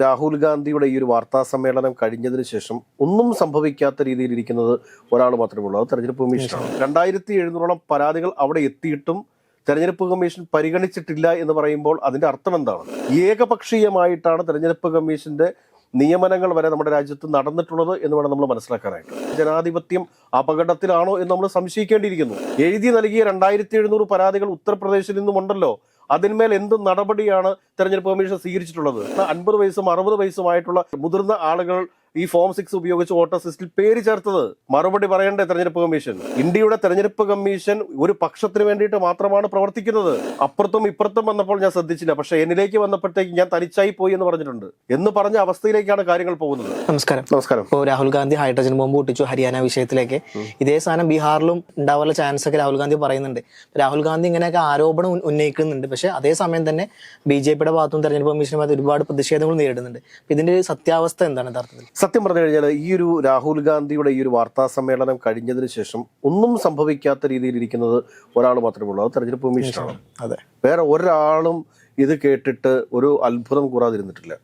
രാഹുൽ ഗാന്ധിയുടെ ഈ ഒരു വാർത്താ സമ്മേളനം കഴിഞ്ഞതിന് ശേഷം ഒന്നും സംഭവിക്കാത്ത രീതിയിൽ ഇരിക്കുന്നത് ഒരാൾ മാത്രമേ ഉള്ളൂ അത് തെരഞ്ഞെടുപ്പ് കമ്മീഷനാണ്. രണ്ടായിരത്തി എഴുന്നൂറോളം പരാതികൾ അവിടെ എത്തിയിട്ടും തെരഞ്ഞെടുപ്പ് കമ്മീഷൻ പരിഗണിച്ചിട്ടില്ല എന്ന് പറയുമ്പോൾ അതിന്റെ അർത്ഥം എന്താണ്? ഏകപക്ഷീയമായിട്ടാണ് തെരഞ്ഞെടുപ്പ് കമ്മീഷന്റെ നിയമനങ്ങൾ വരെ നമ്മുടെ രാജ്യത്ത് നടന്നിട്ടുള്ളത് എന്ന് വേണം നമ്മൾ മനസ്സിലാക്കാനായിട്ട്. ജനാധിപത്യം അപകടത്തിലാണോ എന്ന് നമ്മൾ സംശയിക്കേണ്ടിയിരിക്കുന്നു. എഴുതി നൽകിയ രണ്ടായിരത്തി എഴുന്നൂറ് പരാതികൾ ഉത്തർപ്രദേശിൽ നിന്നുമുണ്ടല്ലോ. അതിന്മേൽ എന്ത് നടപടിയാണ് തെരഞ്ഞെടുപ്പ് കമ്മീഷൻ സ്വീകരിച്ചിട്ടുള്ളത്? അൻപത് വയസ്സും അറുപത് വയസ്സുമായിട്ടുള്ള മുതിർന്ന ആളുകൾ ഈ ഫോം സിക്സ് ഉപയോഗിച്ച് വോട്ടർ ലിസ്റ്റിൽ പേര് ചേർത്തത് മറുപടി പറയണ്ടേ തെരഞ്ഞെടുപ്പ് കമ്മീഷൻ. ഇന്ത്യയുടെ തെരഞ്ഞെടുപ്പ് കമ്മീഷൻ ഒരു പക്ഷത്തിന് വേണ്ടിയിട്ട് മാത്രമാണ് പ്രവർത്തിക്കുന്നത്. അപ്പുറത്തും ഇപ്പുറത്തും വന്നപ്പോൾ ഞാൻ ശ്രദ്ധിച്ചില്ല. പക്ഷെ എന്നിലേക്ക് വന്നപ്പോഴത്തേക്ക് ഞാൻ തനിച്ചായി പോയി എന്ന് പറഞ്ഞിട്ടുണ്ട്. എന്ന് പറഞ്ഞ അവസ്ഥയിലേക്കാണ് കാര്യങ്ങൾ പോകുന്നത്. നമസ്കാരം. നമസ്കാരം. ഇപ്പോൾ രാഹുൽ ഗാന്ധി ഹൈഡ്രജൻ ബോംബ് പൊട്ടിച്ചു ഹരിയാന വിഷയത്തിലേക്ക്. ഇതേ സാധനം ബീഹാറിലും ഉണ്ടാവാനുള്ള ചാൻസ് ഒക്കെ രാഹുൽ ഗാന്ധി പറയുന്നുണ്ട്. രാഹുൽ ഗാന്ധി ഇങ്ങനെയൊക്കെ ആരോപണം ഉന്നയിക്കുന്നുണ്ട്. പക്ഷെ അതേ സമയം തന്നെ ബി ജെ പിയുടെ ഭാഗത്തും തെരഞ്ഞെടുപ്പ് കമ്മീഷനുമായി ഒരുപാട് പ്രതിഷേധങ്ങൾ നേരിടുന്നുണ്ട്. ഇതിന്റെ ഒരു സത്യാവസ്ഥ എന്താണ് യഥാർത്ഥത്തിൽ? സത്യം പറഞ്ഞു കഴിഞ്ഞാൽ ഈ ഒരു രാഹുൽ ഗാന്ധിയുടെ ഈ ഒരു വാർത്താ സമ്മേളനം കഴിഞ്ഞതിന് ശേഷം ഒന്നും സംഭവിക്കാത്ത രീതിയിൽ ഇരിക്കുന്നത് ഒരാൾ മാത്രമേ ഉള്ളൂ. അത് തെരഞ്ഞെടുപ്പ് കമ്മീഷനാണ്. അതെ. വേറെ ഒരാളും ഇത് കേട്ടിട്ട് ഒരു അത്ഭുതം കൂടാതിരുന്നിട്ടില്ല.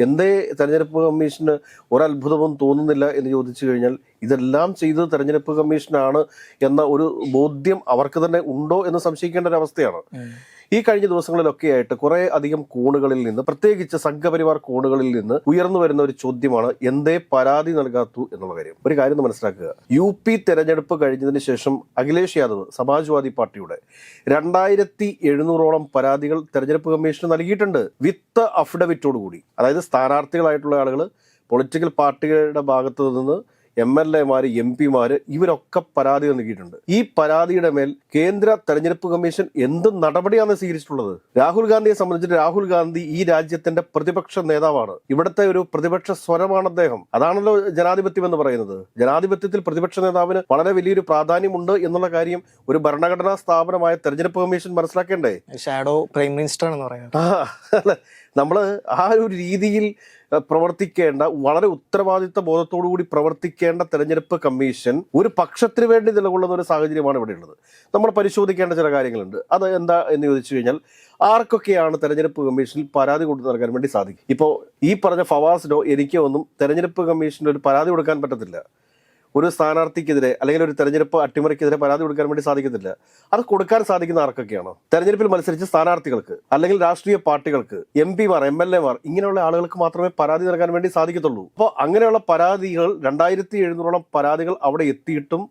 എന്തേ തെരഞ്ഞെടുപ്പ് കമ്മീഷന് ഒരത്ഭുതവും തോന്നുന്നില്ല എന്ന് ചോദിച്ചു കഴിഞ്ഞാൽ ഇതെല്ലാം ചെയ്തത് തെരഞ്ഞെടുപ്പ് കമ്മീഷനാണ് എന്ന ഒരു ബോധ്യം അവർക്ക് തന്നെ ഉണ്ടോ എന്ന് സംശയിക്കേണ്ട ഒരു അവസ്ഥയാണ്. ഈ കഴിഞ്ഞ ദിവസങ്ങളിലൊക്കെയായിട്ട് കുറെ അധികം കോണുകളിൽ നിന്ന് പ്രത്യേകിച്ച് സംഘപരിവാർ കോണുകളിൽ നിന്ന് ഉയർന്നു വരുന്ന ഒരു ചോദ്യമാണ് എന്തേ പരാതി നൽകാത്തു എന്നുള്ള കാര്യം. ഒരു കാര്യം ഒന്ന് മനസ്സിലാക്കുക. യു പി തെരഞ്ഞെടുപ്പ് കഴിഞ്ഞതിന് ശേഷം അഖിലേഷ് യാദവ് സമാജ്വാദി പാർട്ടിയുടെ രണ്ടായിരത്തി എഴുന്നൂറോളം പരാതികൾ തെരഞ്ഞെടുപ്പ് കമ്മീഷന് നൽകിയിട്ടുണ്ട്. വിത്ത് അഫിഡവിറ്റോടുകൂടി. അതായത് സ്ഥാനാർത്ഥികളായിട്ടുള്ള ആളുകൾ പൊളിറ്റിക്കൽ പാർട്ടികളുടെ ഭാഗത്തു നിന്ന് എം എൽ എമാര് എം പിമാര് ഇവരൊക്കെ പരാതി നൽകിയിട്ടുണ്ട്. ഈ പരാതിയുടെ മേൽ കേന്ദ്ര തെരഞ്ഞെടുപ്പ് കമ്മീഷൻ എന്ത് നടപടിയാണ് സ്വീകരിച്ചിട്ടുള്ളത്? രാഹുൽ ഗാന്ധിയെ സംബന്ധിച്ചിട്ട് രാഹുൽ ഗാന്ധി ഈ രാജ്യത്തിന്റെ പ്രതിപക്ഷ നേതാവാണ്. ഇവിടുത്തെ ഒരു പ്രതിപക്ഷ സ്വരമാണ് അദ്ദേഹം. അതാണല്ലോ ജനാധിപത്യം എന്ന് പറയുന്നത്. ജനാധിപത്യത്തിൽ പ്രതിപക്ഷ നേതാവിന് വളരെ വലിയൊരു പ്രാധാന്യമുണ്ട് എന്നുള്ള കാര്യം ഒരു ഭരണഘടനാ സ്ഥാപനമായ തെരഞ്ഞെടുപ്പ് കമ്മീഷൻ മനസ്സിലാക്കേണ്ടേ? ഷാഡോ പ്രൈം മിനിസ്റ്റർ ആണെന്ന് പറയുന്നത്. നമ്മൾ ആ ഒരു രീതിയിൽ പ്രവർത്തിക്കേണ്ട വളരെ ഉത്തരവാദിത്ത ബോധത്തോടു കൂടി പ്രവർത്തിക്കേണ്ട തെരഞ്ഞെടുപ്പ് കമ്മീഷൻ ഒരു പക്ഷത്തിന് വേണ്ടി നിലകൊള്ളുന്ന ഒരു സാഹചര്യമാണ് ഇവിടെ ഉള്ളത്. നമ്മൾ പരിശോധിക്കേണ്ട ചില കാര്യങ്ങളുണ്ട്. അത് എന്താ എന്ന് ചോദിച്ചു കഴിഞ്ഞാൽ ആർക്കൊക്കെയാണ് തെരഞ്ഞെടുപ്പ് കമ്മീഷനിൽ പരാതി കൊടുത്തു നൽകാൻ വേണ്ടി സാധിക്കും? ഇപ്പോൾ ഈ പറഞ്ഞ ഫവാസിനോ എനിക്കോ ഒന്നും തെരഞ്ഞെടുപ്പ് കമ്മീഷന് ഒരു പരാതി കൊടുക്കാൻ പറ്റത്തില്ല. ഒരു സ്ഥാനാർത്ഥിക്കെതിരെ അല്ലെങ്കിൽ ഒരു തെരഞ്ഞെടുപ്പ് അട്ടിമറിക്കെതിരെ പരാതി കൊടുക്കാൻ വേണ്ടി സാധിക്കുന്നില്ല. അത് കൊടുക്കാൻ സാധിക്കുന്ന ആർക്കൊക്കെയാണോ? തെരഞ്ഞെടുപ്പിൽ മത്സരിച്ച സ്ഥാനാർത്ഥികൾക്ക് അല്ലെങ്കിൽ രാഷ്ട്രീയ പാർട്ടികൾക്ക് എം പിമാർ എം എൽ എമാർ ഇങ്ങനെയുള്ള ആളുകൾക്ക് മാത്രമേ പരാതി നൽകാൻ വേണ്ടി സാധിക്കത്തുള്ളൂ. അപ്പോൾ അങ്ങനെയുള്ള പരാതികൾ രണ്ടായിരത്തി എഴുന്നൂറോളം പരാതികൾ അവിടെ എത്തിയിട്ടും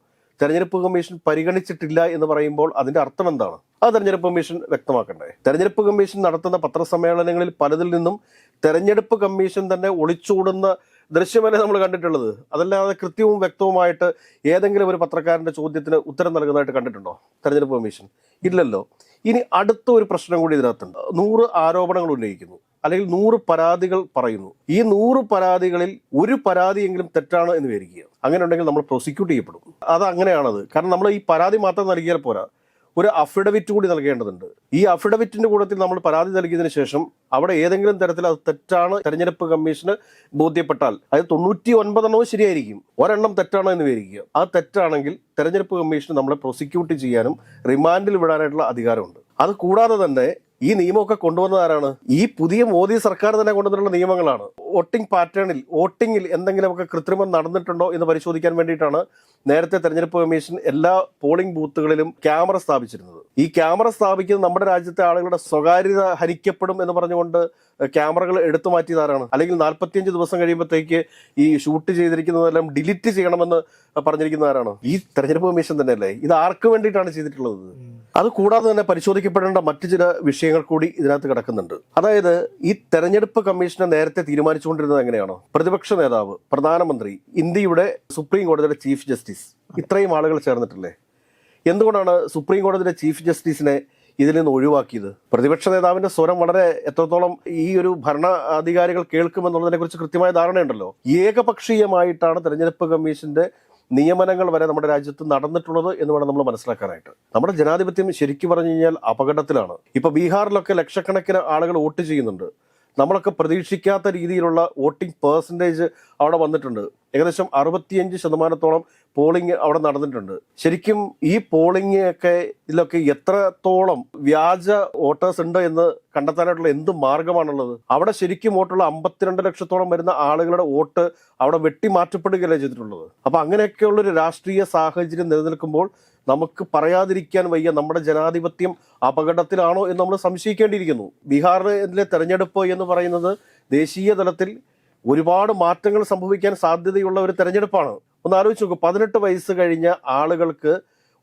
തെരഞ്ഞെടുപ്പ് കമ്മീഷൻ പരിഗണിച്ചിട്ടില്ല എന്ന് പറയുമ്പോൾ അതിന്റെ അർത്ഥം എന്താണ്? ആ തെരഞ്ഞെടുപ്പ് കമ്മീഷൻ വ്യക്തമാക്കണ്ടേ? തെരഞ്ഞെടുപ്പ് കമ്മീഷൻ നടത്തുന്ന പത്രസമ്മേളനങ്ങളിൽ പലതിൽ നിന്നും തെരഞ്ഞെടുപ്പ് കമ്മീഷൻ തന്നെ ഒളിച്ചോടുന്ന ദൃശ്യമല്ലേ നമ്മൾ കണ്ടിട്ടുള്ളത്? അതല്ലാതെ കൃത്യവും വ്യക്തവുമായിട്ട് ഏതെങ്കിലും ഒരു പത്രക്കാരന്റെ ചോദ്യത്തിന് ഉത്തരം നൽകുന്നതായിട്ട് കണ്ടിട്ടുണ്ടോ? തെരഞ്ഞെടുപ്പ് കമ്മീഷൻ. ഇല്ലല്ലോ. ഇനി അടുത്ത ഒരു പ്രശ്നം കൂടി ഇതിനകത്തുണ്ട്. നൂറ് ആരോപണങ്ങൾ ഉന്നയിക്കുന്നു. അല്ലെങ്കിൽ നൂറ് പരാതികൾ പറയുന്നു. ഈ നൂറ് പരാതികളിൽ ഒരു പരാതിയെങ്കിലും തെറ്റാണ് എന്ന് വിചാരിക്കുക അങ്ങനെ ഉണ്ടെങ്കിൽ നമ്മൾ പ്രോസിക്യൂട്ട് ചെയ്യപ്പെടും. അത് അങ്ങനെയാണത്. കാരണം നമ്മൾ ഈ പരാതി മാത്രം നൽകിയാൽ പോരാ. ഒരു അഫിഡവിറ്റ് കൂടി നൽകേണ്ടതുണ്ട്. ഈ അഫിഡവിറ്റിന്റെ കൂട്ടത്തിൽ നമ്മൾ പരാതി നൽകിയതിനു ശേഷം അവിടെ ഏതെങ്കിലും തരത്തിൽ അത് തെറ്റാണ് തെരഞ്ഞെടുപ്പ് കമ്മീഷന് ബോധ്യപ്പെട്ടാൽ അത് തൊണ്ണൂറ്റി ഒൻപതെണ്ണവും ശരിയായിരിക്കും. ഒരെണ്ണം തെറ്റാണോ എന്ന് വിചാരിക്കുക. ആ തെറ്റാണെങ്കിൽ തെരഞ്ഞെടുപ്പ് കമ്മീഷന് നമ്മളെ പ്രോസിക്യൂട്ട് ചെയ്യാനും റിമാൻഡിൽ വിടാനായിട്ടുള്ള അധികാരമുണ്ട്. അത് കൂടാതെ തന്നെ ഈ നിയമമൊക്കെ കൊണ്ടുവന്നത് ആരാണ്? ഈ പുതിയ മോദി സർക്കാർ തന്നെ കൊണ്ടുവന്നിട്ടുള്ള നിയമങ്ങളാണ്. വോട്ടിംഗ് പാറ്റേണിൽ വോട്ടിംഗിൽ എന്തെങ്കിലുമൊക്കെ കൃത്രിമം നടന്നിട്ടുണ്ടോ എന്ന് പരിശോധിക്കാൻ വേണ്ടിയിട്ടാണ് നേരത്തെ തെരഞ്ഞെടുപ്പ് കമ്മീഷൻ എല്ലാ പോളിംഗ് ബൂത്തുകളിലും ക്യാമറ സ്ഥാപിച്ചിരുന്നത്. ഈ ക്യാമറ സ്ഥാപിക്കുന്നത് നമ്മുടെ രാജ്യത്തെ ആളുകളുടെ സ്വകാര്യത ഹരിക്കപ്പെടും എന്ന് പറഞ്ഞുകൊണ്ട് ക്യാമറകൾ എടുത്തു മാറ്റിയതാരാണ് അല്ലെങ്കിൽ നാൽപ്പത്തിയഞ്ച് ദിവസം കഴിയുമ്പോഴത്തേക്ക് ഈ ഷൂട്ട് ചെയ്തിരിക്കുന്നതെല്ലാം ഡിലീറ്റ് ചെയ്യണമെന്ന് പറഞ്ഞിരിക്കുന്നതാരാണ് ഈ തെരഞ്ഞെടുപ്പ് കമ്മീഷൻ തന്നെയല്ലേ? ഇത് ആർക്ക് വേണ്ടിയിട്ടാണ് ചെയ്തിട്ടുള്ളത്? അത് കൂടാതെ തന്നെ പരിശോധിക്കപ്പെടേണ്ട മറ്റു ചില വിഷയങ്ങൾ കൂടി ഇതിനകത്ത് കിടക്കുന്നുണ്ട്. അതായത് ഈ തെരഞ്ഞെടുപ്പ് കമ്മീഷനെ നേരത്തെ തീരുമാനിച്ചുകൊണ്ടിരുന്നത് എങ്ങനെയാണോ? പ്രതിപക്ഷ നേതാവ് പ്രധാനമന്ത്രി ഇന്ത്യയുടെ സുപ്രീം കോടതിയുടെ ചീഫ് ജസ്റ്റിസ് ഇത്രയും ആളുകൾ ചേർന്നിട്ടില്ലേ? എന്തുകൊണ്ടാണ് സുപ്രീം കോടതിയുടെ ചീഫ് ജസ്റ്റിസിനെ ഇതിൽ നിന്ന് ഒഴിവാക്കിയത്? പ്രതിപക്ഷ നേതാവിന്റെ സ്വരം വളരെ എത്രത്തോളം ഈ ഒരു ഭരണാധികാരികൾ കേൾക്കുമെന്നുള്ളതിനെ കുറിച്ച് കൃത്യമായ ധാരണയുണ്ടല്ലോ. ഏകപക്ഷീയമായിട്ടാണ് തെരഞ്ഞെടുപ്പ് കമ്മീഷന്റെ നിയമനങ്ങൾ വരെ നമ്മുടെ രാജ്യത്ത് നടന്നിട്ടുള്ളത് എന്ന് വേണം നമ്മൾ മനസ്സിലാക്കാനായിട്ട്. നമ്മുടെ ജനാധിപത്യം ശരിക്കും പറഞ്ഞു കഴിഞ്ഞാൽ അപകടത്തിലാണ്. ഇപ്പൊ ബീഹാറിലൊക്കെ ലക്ഷക്കണക്കിന് ആളുകൾ വോട്ട് ചെയ്യുന്നുണ്ട്. നമ്മളൊക്കെ പ്രതീക്ഷിക്കാത്ത രീതിയിലുള്ള വോട്ടിംഗ് പേഴ്സന്റേജ് അവിടെ വന്നിട്ടുണ്ട്. ഏകദേശം അറുപത്തിയഞ്ച് ശതമാനത്തോളം പോളിംഗ് അവിടെ നടന്നിട്ടുണ്ട്. ശരിക്കും ഈ പോളിംഗ് ഒക്കെ ഇതിലൊക്കെ എത്രത്തോളം വ്യാജ വോട്ടേഴ്സ് ഉണ്ട് എന്ന് കണ്ടെത്താനായിട്ടുള്ള എന്ത് മാർഗമാണുള്ളത്? അവിടെ ശരിക്കും വോട്ടുള്ള അമ്പത്തിരണ്ട് ലക്ഷത്തോളം വരുന്ന ആളുകളുടെ വോട്ട് അവിടെ വെട്ടിമാറ്റപ്പെടുകയല്ലേ ചെയ്തിട്ടുള്ളത്? അപ്പൊ അങ്ങനെയൊക്കെയുള്ള ഒരു രാഷ്ട്രീയ സാഹചര്യം നിലനിൽക്കുമ്പോൾ നമുക്ക് പറയാതിരിക്കാൻ വയ്യ നമ്മുടെ ജനാധിപത്യം അപകടത്തിലാണോ എന്ന് നമ്മൾ സംശയിക്കേണ്ടിയിരിക്കുന്നു. ബീഹാറിലെ തെരഞ്ഞെടുപ്പ് എന്ന് പറയുന്നത് ദേശീയ തലത്തിൽ ഒരുപാട് മാറ്റങ്ങൾ സംഭവിക്കാൻ സാധ്യതയുള്ള ഒരു തെരഞ്ഞെടുപ്പാണ്. ഒന്ന് ആലോചിച്ച് നോക്കൂ പതിനെട്ട് വയസ്സ് കഴിഞ്ഞ ആളുകൾക്ക്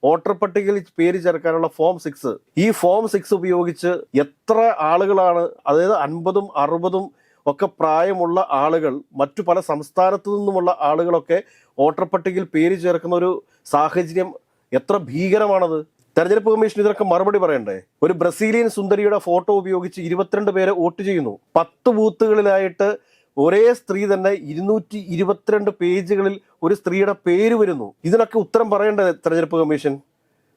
വോട്ടർ പട്ടികയിൽ പേര് ചേർക്കാനുള്ള ഫോം സിക്സ്. ഈ ഫോം സിക്സ് ഉപയോഗിച്ച് എത്ര ആളുകളാണ് അതായത് അൻപതും അറുപതും ഒക്കെ പ്രായമുള്ള ആളുകൾ മറ്റു പല സംസ്ഥാനത്തു നിന്നുമുള്ള ആളുകളൊക്കെ വോട്ടർ പട്ടികയിൽ പേര് ചേർക്കുന്ന ഒരു സാഹചര്യം എത്ര ഭീകരമാണത്? തെരഞ്ഞെടുപ്പ് കമ്മീഷൻ ഇതിനൊക്കെ മറുപടി പറയണ്ടേ? ഒരു ബ്രസീലിയൻ സുന്ദരിയുടെ ഫോട്ടോ ഉപയോഗിച്ച് ഇരുപത്തിരണ്ട് പേരെ വോട്ട് ചെയ്യുന്നു. പത്ത് ബൂത്തുകളിലായിട്ട് ഒരേ സ്ത്രീ തന്നെ ഇരുന്നൂറ്റി ഇരുപത്തിരണ്ട് പേജുകളിൽ ഒരു സ്ത്രീയുടെ പേര് വരുന്നു. ഇതിനൊക്കെ ഉത്തരം പറയേണ്ടത് തെരഞ്ഞെടുപ്പ് കമ്മീഷൻ.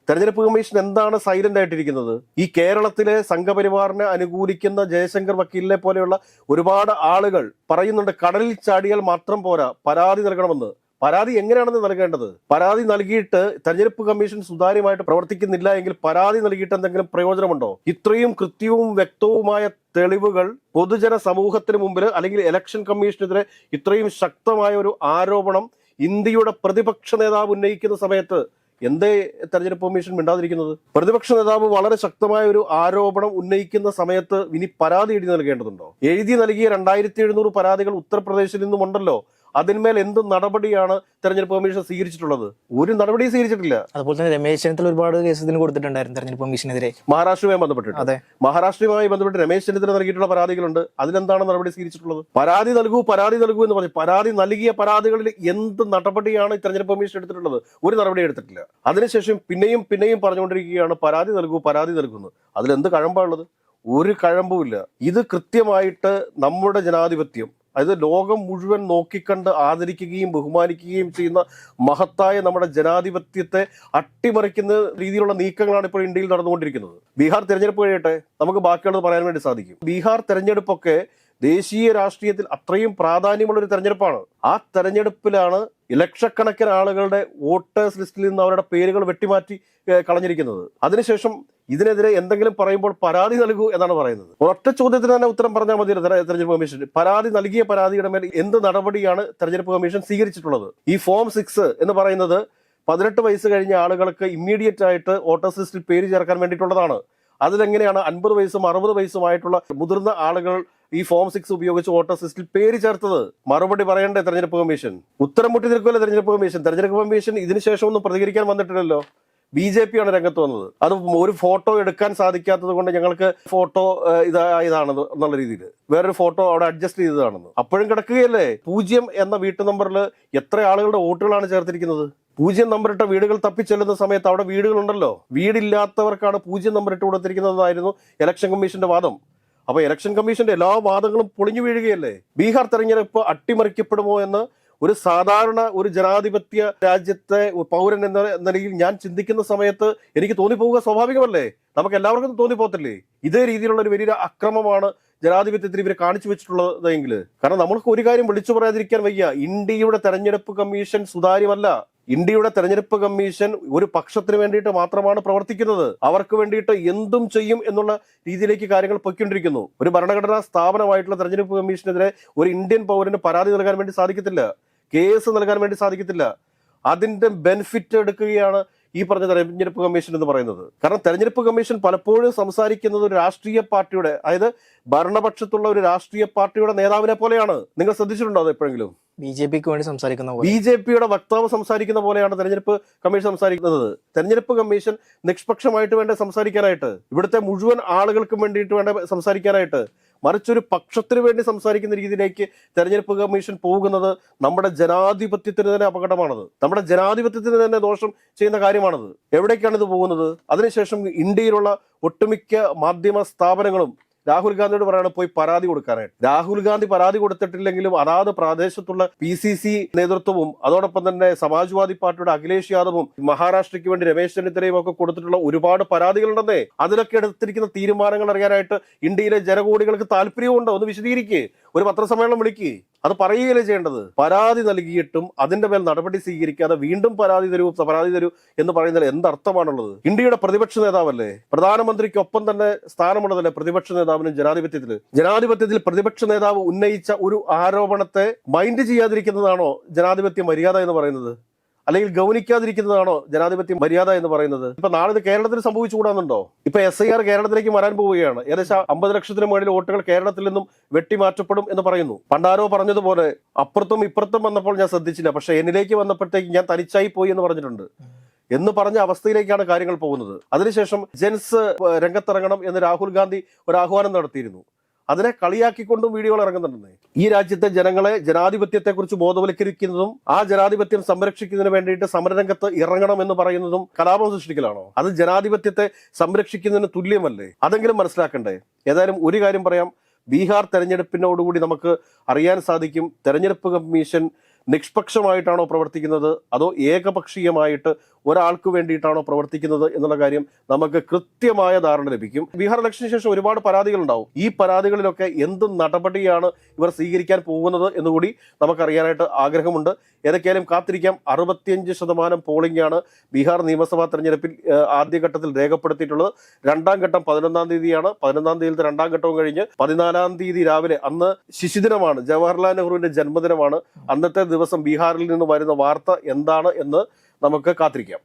തെരഞ്ഞെടുപ്പ് കമ്മീഷൻ എന്താണ് സൈലന്റ് ആയിട്ടിരിക്കുന്നത്? ഈ കേരളത്തിലെ സംഘപരിവാറിനെ അനുകൂലിക്കുന്ന ജയശങ്കർ വക്കീലിനെ പോലെയുള്ള ഒരുപാട് ആളുകൾ പറയുന്നുണ്ട് കടലിൽ ചാടിയാൽ മാത്രം പോരാ പരാതി നൽകണമെന്ന്. പരാതി എങ്ങനെയാണെന്ന് നൽകേണ്ടത്? പരാതി നൽകിയിട്ട് തെരഞ്ഞെടുപ്പ് കമ്മീഷൻ സുതാര്യമായിട്ട് പ്രവർത്തിക്കുന്നില്ല എങ്കിൽ പരാതി നൽകിയിട്ട് എന്തെങ്കിലും പ്രയോജനമുണ്ടോ? ഇത്രയും കൃത്യവും വ്യക്തവുമായ തെളിവുകൾ പൊതുജന സമൂഹത്തിന് മുമ്പിൽ അല്ലെങ്കിൽ ഇലക്ഷൻ കമ്മീഷനെതിരെ ഇത്രയും ശക്തമായ ഒരു ആരോപണം ഇന്ത്യയുടെ പ്രതിപക്ഷ നേതാവ് ഉന്നയിക്കുന്ന സമയത്ത് എന്തേ തെരഞ്ഞെടുപ്പ് കമ്മീഷൻ മിണ്ടാതിരിക്കുന്നത്? പ്രതിപക്ഷ നേതാവ് വളരെ ശക്തമായ ഒരു ആരോപണം ഉന്നയിക്കുന്ന സമയത്ത് ഇനി പരാതി എഴുതി നൽകേണ്ടതുണ്ടോ? എഴുതി നൽകിയ രണ്ടായിരത്തി എഴുന്നൂറ് പരാതികൾ ഉത്തർപ്രദേശിൽ നിന്നുമുണ്ടല്ലോ. അതിന്മേൽ എന്ത് നടപടിയാണ് തെരഞ്ഞെടുപ്പ് കമ്മീഷൻ സ്വീകരിച്ചിട്ടുള്ളത്? ഒരു നടപടി സ്വീകരിച്ചിട്ടില്ല. അതുപോലെ തന്നെ രമേശ് ചെന്നിത്തല ഒരുപാട് കേസ് ഇതിന് കൊടുത്തിട്ടുണ്ടായിരുന്നു തെരഞ്ഞെടുപ്പ് കമ്മീഷനെതിരെ. മഹാരാഷ്ട്രയുമായി ബന്ധപ്പെട്ട് അതെ. മഹാരാഷ്ട്രയുമായി ബന്ധപ്പെട്ട് രമേശ് ചെന്നിത്തല നൽകിയിട്ടുള്ള പരാതികളുണ്ട്. അതിലെന്താണ് നടപടി സ്വീകരിച്ചിട്ടുള്ളത്? പരാതി നൽകൂ പരാതി നൽകൂ എന്ന് പറഞ്ഞു. പരാതി നൽകിയ പരാതികളിൽ എന്ത് നടപടിയാണ് തെരഞ്ഞെടുപ്പ് കമ്മീഷൻ എടുത്തിട്ടുള്ളത്? ഒരു നടപടി എടുത്തിട്ടില്ല. അതിനുശേഷം പിന്നെയും പിന്നെയും പറഞ്ഞുകൊണ്ടിരിക്കുകയാണ്. പരാതി നൽകൂ പരാതി നൽകുന്നു അതിലെന്ത് കഴമ്പാണുള്ളത്? ഒരു കഴമ്പുമില്ല ഇത് കൃത്യമായിട്ട് നമ്മുടെ ജനാധിപത്യം അതായത് ലോകം മുഴുവൻ നോക്കിക്കണ്ട് ആദരിക്കുകയും ബഹുമാനിക്കുകയും ചെയ്യുന്ന മഹത്തായ നമ്മുടെ ജനാധിപത്യത്തെ അട്ടിമറിക്കുന്ന രീതിയിലുള്ള നീക്കങ്ങളാണ് ഇപ്പോൾ ഇന്ത്യയിൽ നടന്നുകൊണ്ടിരിക്കുന്നത്. ബീഹാർ തെരഞ്ഞെടുപ്പ് കഴിയട്ടെ നമുക്ക് ബാക്കിയുള്ളത് പറയാൻ വേണ്ടി സാധിക്കും. ബീഹാർ തെരഞ്ഞെടുപ്പൊക്കെ ദേശീയ രാഷ്ട്രീയത്തിൽ അത്രയും പ്രാധാന്യമുള്ള ഒരു തെരഞ്ഞെടുപ്പാണ്. ആ തെരഞ്ഞെടുപ്പിലാണ് ലക്ഷക്കണക്കിന് ആളുകളുടെ വോട്ടേഴ്സ് ലിസ്റ്റിൽ നിന്ന് അവരുടെ പേരുകൾ വെട്ടിമാറ്റി കളഞ്ഞിരിക്കുന്നത്. അതിനുശേഷം ഇതിനെതിരെ എന്തെങ്കിലും പറയുമ്പോൾ പരാതി നൽകൂ എന്നാണ് പറയുന്നത്. ഒറ്റ ചോദ്യത്തിന് തന്നെ ഉത്തരം പറഞ്ഞാൽ മതി തെരഞ്ഞെടുപ്പ് കമ്മീഷൻ പരാതി നൽകിയ പരാതിയുടെ മേൽ എന്ത് നടപടിയാണ് തെരഞ്ഞെടുപ്പ് കമ്മീഷൻ സ്വീകരിച്ചിട്ടുള്ളത്? ഈ ഫോം സിക്സ് എന്ന് പറയുന്നത് പതിനെട്ട് വയസ്സ് കഴിഞ്ഞ ആളുകൾക്ക് ഇമ്മീഡിയറ്റ് ആയിട്ട് വോട്ടേഴ്സ് ലിസ്റ്റിൽ പേര് ചേർക്കാൻ വേണ്ടിയിട്ടുള്ളതാണ്. അതിലെങ്ങനെയാണ് അൻപത് വയസ്സും അറുപത് വയസ്സുമായിട്ടുള്ള മുതിർന്ന ആളുകൾ ഈ ഫോം സിക്സ് ഉപയോഗിച്ച് വോട്ടർ ലിസ്റ്റിൽ പേര് ചേർത്തത് മറുപടി പറയണ്ടേ തെരഞ്ഞെടുപ്പ് കമ്മീഷൻ. ഉത്തരം മുട്ടി നിൽക്കുമല്ലോ തെരഞ്ഞെടുപ്പ് കമ്മീഷൻ? തെരഞ്ഞെടുപ്പ് കമ്മീഷൻ ഇതിനുശേഷം ഒന്നും പ്രതികരിക്കാൻ വന്നിട്ടില്ലല്ലോ. ബി ജെ പി ആണ് രംഗത്ത് വന്നത് അത് ഒരു ഫോട്ടോ എടുക്കാൻ സാധിക്കാത്തത് കൊണ്ട് ഞങ്ങൾക്ക് ഫോട്ടോ ഇതായതാണ് എന്നുള്ള രീതിയിൽ. വേറൊരു ഫോട്ടോ അവിടെ അഡ്ജസ്റ്റ് ചെയ്തതാണെന്ന്. അപ്പോഴും കിടക്കുകയല്ലേ? പൂജ്യം എന്ന വീട്ടു നമ്പറിൽ എത്ര ആളുകളുടെ വോട്ടുകളാണ് ചേർത്തിരിക്കുന്നത്? പൂജ്യം നമ്പർ ഇട്ട വീടുകൾ തപ്പിച്ചെല്ലുന്ന സമയത്ത് അവിടെ വീടുകളുണ്ടല്ലോ. വീടില്ലാത്തവർക്കാണ് പൂജ്യം നമ്പർ ഇട്ട് കൊടുത്തിരിക്കുന്നതായിരുന്നു ഇലക്ഷൻ കമ്മീഷന്റെ വാദം. അപ്പൊ ഇലക്ഷൻ കമ്മീഷന്റെ എല്ലാ വാദങ്ങളും പൊളിഞ്ഞു വീഴുകയല്ലേ? ബീഹാർ തെരഞ്ഞെടുപ്പ് അട്ടിമറിക്കപ്പെടുമോ എന്ന് ഒരു സാധാരണ ഒരു ജനാധിപത്യ രാജ്യത്തെ പൗരൻ എന്ന നിലയിൽ ഞാൻ ചിന്തിക്കുന്ന സമയത്ത് എനിക്ക് തോന്നിപ്പോവുക സ്വാഭാവികമല്ലേ? നമുക്ക് എല്ലാവർക്കും തോന്നിപ്പോകത്തില്ലേ? ഇതേ രീതിയിലുള്ള ഒരു വലിയ അക്രമമാണ് ജനാധിപത്യത്തിൽ ഇവർ കാണിച്ചു വെച്ചിട്ടുള്ളതെങ്കിൽ കാരണം നമ്മൾക്ക് ഒരു കാര്യം വിളിച്ചു പറയാതിരിക്കാൻ വയ്യ. ഇന്ത്യയുടെ തെരഞ്ഞെടുപ്പ് കമ്മീഷൻ സുതാര്യമല്ല. ഇന്ത്യയുടെ തെരഞ്ഞെടുപ്പ് കമ്മീഷൻ ഒരു പക്ഷത്തിന് വേണ്ടിയിട്ട് മാത്രമാണ് പ്രവർത്തിക്കുന്നത്. അവർക്ക് വേണ്ടിയിട്ട് എന്തും ചെയ്യും എന്നുള്ള രീതിയിലേക്ക് കാര്യങ്ങൾ പൊയ്ക്കൊണ്ടിരിക്കുന്നു. ഒരു ഭരണഘടനാ സ്ഥാപനമായിട്ടുള്ള തെരഞ്ഞെടുപ്പ് കമ്മീഷനെതിരെ ഒരു ഇന്ത്യൻ പൗരന് പരാതി നൽകാൻ വേണ്ടി സാധിക്കത്തില്ല. കേസ് നൽകാൻ വേണ്ടി സാധിക്കത്തില്ല. അതിന്റെ ബെനിഫിറ്റ് എടുക്കുകയാണ് ഈ പറഞ്ഞ തെരഞ്ഞെടുപ്പ് കമ്മീഷൻ എന്ന് പറയുന്നത്. കാരണം തെരഞ്ഞെടുപ്പ് കമ്മീഷൻ പലപ്പോഴും സംസാരിക്കുന്നത് ഒരു രാഷ്ട്രീയ പാർട്ടിയുടെ അതായത് ഭരണപക്ഷത്തുള്ള ഒരു രാഷ്ട്രീയ പാർട്ടിയുടെ നേതാവിനെ പോലെയാണ്. നിങ്ങൾ ശ്രദ്ധിച്ചിട്ടുണ്ടോ അത് എപ്പോഴെങ്കിലും? ബി ജെ പിക്ക് വേണ്ടി സംസാരിക്കുന്ന ബി ജെ പിയുടെ വക്താവ് സംസാരിക്കുന്ന പോലെയാണ് തെരഞ്ഞെടുപ്പ് കമ്മീഷൻ സംസാരിക്കുന്നത്. തെരഞ്ഞെടുപ്പ് കമ്മീഷൻ നിഷ്പക്ഷമായിട്ട് വേണ്ട സംസാരിക്കാനായിട്ട് ഇവിടുത്തെ മുഴുവൻ ആളുകൾക്കും വേണ്ടിയിട്ട് വേണ്ട സംസാരിക്കാനായിട്ട് മറിച്ചൊരു പക്ഷത്തിന് വേണ്ടി സംസാരിക്കുന്ന രീതിയിലേക്ക് തെരഞ്ഞെടുപ്പ് കമ്മീഷൻ പോകുന്നത് നമ്മുടെ ജനാധിപത്യത്തിന് തന്നെ അപകടമാണത്. നമ്മുടെ ജനാധിപത്യത്തിന് തന്നെ ദോഷം ചെയ്യുന്ന കാര്യമാണത്. എവിടേക്കാണ് ഇത് പോകുന്നത്? അതിനുശേഷം ഇന്ത്യയിലുള്ള ഒട്ടുമിക്ക മാധ്യമ സ്ഥാപനങ്ങളും രാഹുൽ ഗാന്ധിയോട് പറയാണ് പോയി പരാതി കൊടുക്കാനായിട്ട്. രാഹുൽ ഗാന്ധി പരാതി കൊടുത്തിട്ടില്ലെങ്കിലും അതാത് പ്രാദേശത്തുള്ള പി സി സി നേതൃത്വവും അതോടൊപ്പം തന്നെ സമാജ്വാദി പാർട്ടിയുടെ അഖിലേഷ് യാദവും മഹാരാഷ്ട്രയ്ക്ക് വേണ്ടി രമേശ് ചെന്നിത്തലയും ഒക്കെ കൊടുത്തിട്ടുള്ള ഒരുപാട് പരാതികളുണ്ടെന്നേ. അതിലൊക്കെ എടുത്തിരിക്കുന്ന തീരുമാനങ്ങൾ അറിയാനായിട്ട് ഇന്ത്യയിലെ ജനകോടികൾക്ക് താല്പര്യമുണ്ടോ ഒന്ന് വിശദീകരിക്കുക ഒരു പത്രസമ്മേളനം വിളിക്കുക അത് പറയുകയല്ലേ ചെയ്യേണ്ടത്? പരാതി നൽകിയിട്ടും അതിന്റെ മേൽ നടപടി സ്വീകരിക്കാതെ വീണ്ടും പരാതി തരൂ പരാതി തരൂ എന്ന് പറയുന്നതിൽ എന്തർത്ഥമാണുള്ളത്? ഇന്ത്യയുടെ പ്രതിപക്ഷ നേതാവല്ലേ? പ്രധാനമന്ത്രിക്കൊപ്പം തന്നെ സ്ഥാനമുള്ളതല്ലേ പ്രതിപക്ഷ നേതാവിനും ജനാധിപത്യത്തിൽ ജനാധിപത്യത്തിൽ പ്രതിപക്ഷ നേതാവ് ഉന്നയിച്ച ഒരു ആരോപണത്തെ മൈൻഡ് ചെയ്യാതിരിക്കുന്നതാണോ ജനാധിപത്യ മര്യാദ എന്ന് പറയുന്നത്? അല്ലെങ്കിൽ ഗൗനിക്കാതിരിക്കുന്നതാണോ ജനാധിപത്യ മര്യാദ എന്ന് പറയുന്നത്? ഇപ്പൊ നാളെ ഇത് കേരളത്തിൽ സംഭവിച്ചുകൂടാന്നുണ്ടോ? ഇപ്പൊ എസ് ഐ ആർ കേരളത്തിലേക്ക് വരാൻ പോവുകയാണ്. ഏകദേശം അമ്പത് ലക്ഷത്തിന് മുകളിൽ വോട്ടുകൾ കേരളത്തിൽ നിന്നും വെട്ടിമാറ്റപ്പെടും എന്ന് പറയുന്നു. പണ്ടാരോ പറഞ്ഞതുപോലെ അപ്പുറത്തും ഇപ്പുറത്തും വന്നപ്പോൾ ഞാൻ ശ്രദ്ധിച്ചില്ല. പക്ഷെ എന്നിലേക്ക് വന്നപ്പോഴത്തേക്ക് ഞാൻ തനിച്ചായി പോയി എന്ന് പറഞ്ഞിട്ടുണ്ട്. എന്ന് പറഞ്ഞ അവസ്ഥയിലേക്കാണ് കാര്യങ്ങൾ പോകുന്നത്. അതിനുശേഷം ജെൻസ് രംഗത്തിറങ്ങണം എന്ന് രാഹുൽ ഗാന്ധി ഒരു ആഹ്വാനം നടത്തിയിരുന്നു. അതിനെ കളിയാക്കിക്കൊണ്ടും വീഡിയോകൾ ഇറങ്ങുന്നുണ്ടെന്നേ. ഈ രാജ്യത്തെ ജനങ്ങളെ ജനാധിപത്യത്തെക്കുറിച്ച് ബോധവൽക്കരിക്കുന്നതും ആ ജനാധിപത്യം സംരക്ഷിക്കുന്നതിന് വേണ്ടിയിട്ട് സമരരംഗത്ത് ഇറങ്ങണം എന്ന് പറയുന്നതും കലാപം സൃഷ്ടിക്കലാണോ? അത് ജനാധിപത്യത്തെ സംരക്ഷിക്കുന്നതിന് തുല്യമല്ലേ? അതെങ്കിലും മനസ്സിലാക്കണ്ടേ? ഏതായാലും ഒരു കാര്യം പറയാം. ബീഹാർ തെരഞ്ഞെടുപ്പിനോടുകൂടി നമുക്ക് അറിയാൻ സാധിക്കും. തെരഞ്ഞെടുപ്പ് കമ്മീഷൻ നിഷ്പക്ഷമായിട്ടാണോ പ്രവർത്തിക്കുന്നത്? അതോ ഏകപക്ഷീയമായിട്ട് ഒരാൾക്ക് വേണ്ടിയിട്ടാണോ പ്രവർത്തിക്കുന്നത് എന്നുള്ള കാര്യം നമുക്ക് കൃത്യമായ ധാരണ ലഭിക്കും. ബീഹാർ ഇലക്ഷന് ശേഷം ഒരുപാട് പരാതികൾ ഉണ്ടാവും ഈ പരാതികളിലൊക്കെ എന്ത് നടപടിയാണ് ഇവർ സ്വീകരിക്കാൻ പോകുന്നത് എന്നുകൂടി നമുക്കറിയാനായിട്ട് ആഗ്രഹമുണ്ട്. ഏതൊക്കെയാലും കാത്തിരിക്കാം. അറുപത്തിയഞ്ച് ശതമാനം പോളിംഗ് ആണ് ബീഹാർ നിയമസഭാ തെരഞ്ഞെടുപ്പിൽ ആദ്യഘട്ടത്തിൽ രേഖപ്പെടുത്തിയിട്ടുള്ളത്. രണ്ടാം ഘട്ടം പതിനൊന്നാം തീയതിയാണ്. പതിനൊന്നാം തീയതിയിലത്തെ രണ്ടാം ഘട്ടവും കഴിഞ്ഞ് പതിനാലാം തീയതി രാവിലെ അന്ന് ശിശുദിനമാണ്. ജവഹർലാൽ നെഹ്റുവിന്റെ ജന്മദിനമാണ്. അന്നത്തെ ദിവസം ബീഹാറിൽ നിന്ന് വരുന്ന വാർത്ത എന്താണ് എന്ന് നമുക്ക് കാത്തിരിക്കാം.